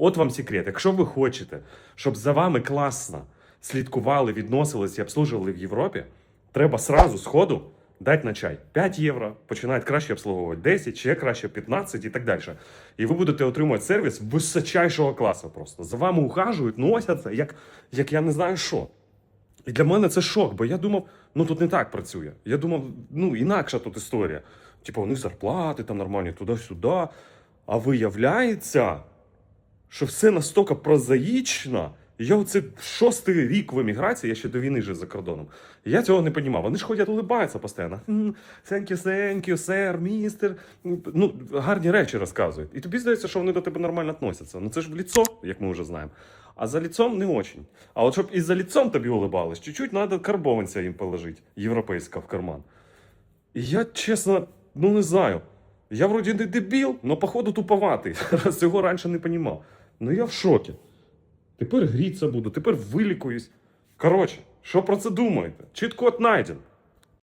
От вам секрет. Якщо ви хочете, щоб за вами класно слідкували, відносились і обслужували в Європі, треба сразу з ходу дати на чай 5 євро, починають краще обслуговувати 10, ще краще 15 і так далі. І ви будете отримувати сервіс височайшого класу просто. За вами ухажують, носяться, як, як я не знаю що. І для мене це шок, бо я думав, ну тут не так працює. Я думав, ну інакша тут історія. Типу, у них зарплати там нормальні, туди-сюди. А виявляється, що все настільки прозаїчно. Я оце шостий рік в еміграції, я ще до війни жив за кордоном. Я цього не розумів. Вони ж ходять, улибаються постійно. «М, Thank you, thank you, sir, містер. Ну, гарні речі розказують. І тобі здається, що вони до тебе нормально відносяться. Ну це ж в ліцо, як ми вже знаємо. А за лицом не очень. А от щоб і за лицом тобі улибались, чуть-чуть треба карбованця їм положити, європейська в карман. І я, чесно, ну не знаю. Я вроді не дебіл, але походу туповатий. Цього раніше не понімав. Ну я в шокі. Тепер гріться буду, тепер вилікуюсь. Коротше, що про це думаєте? Чіт-код найден.